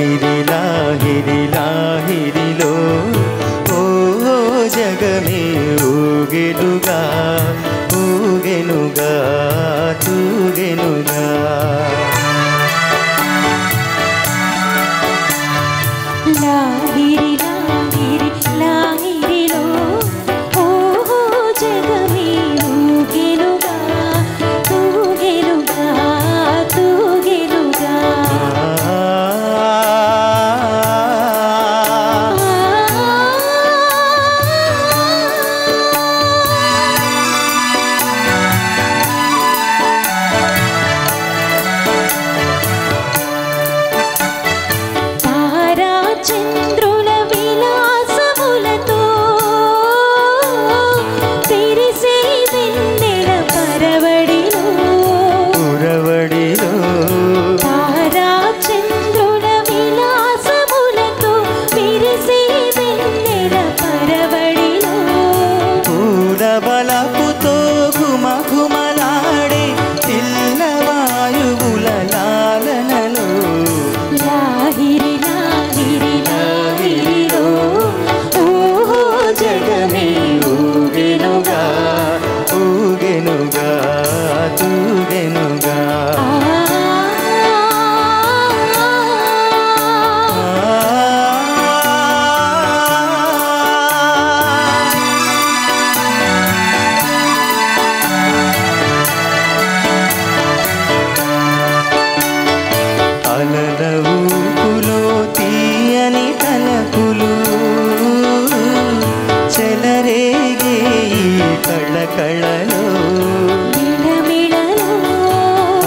లాహిరి లాహిరి లాహిరిలో. ఓ జగమే ఊగెనుగా ఊగెనుగా తూగెనుగా. లాహిరిలా to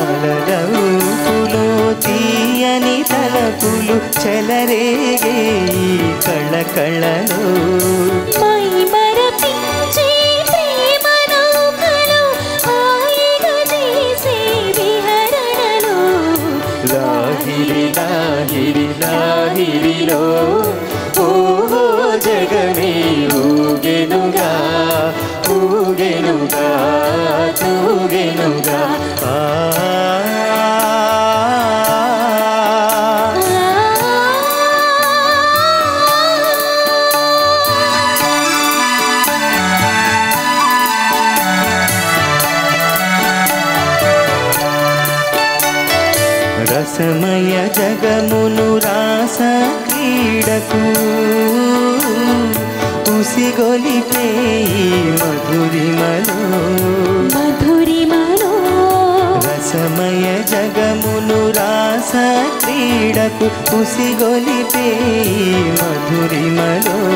అలల ఊపులో తీయని తలపులు చెలరేగే చేసే విహరణలో. లాహిరి లాహిరి లాహిరిలో ఓహో జగమే ఊగెనుగా రసమయ జగమును రాస క్రీడకు. ఉసిగొలిపే మధురిమలో. మధురిమలో. రసమయ జగమును రాస క్రీడకు. ఉసిగొలిపే మధురిమలో.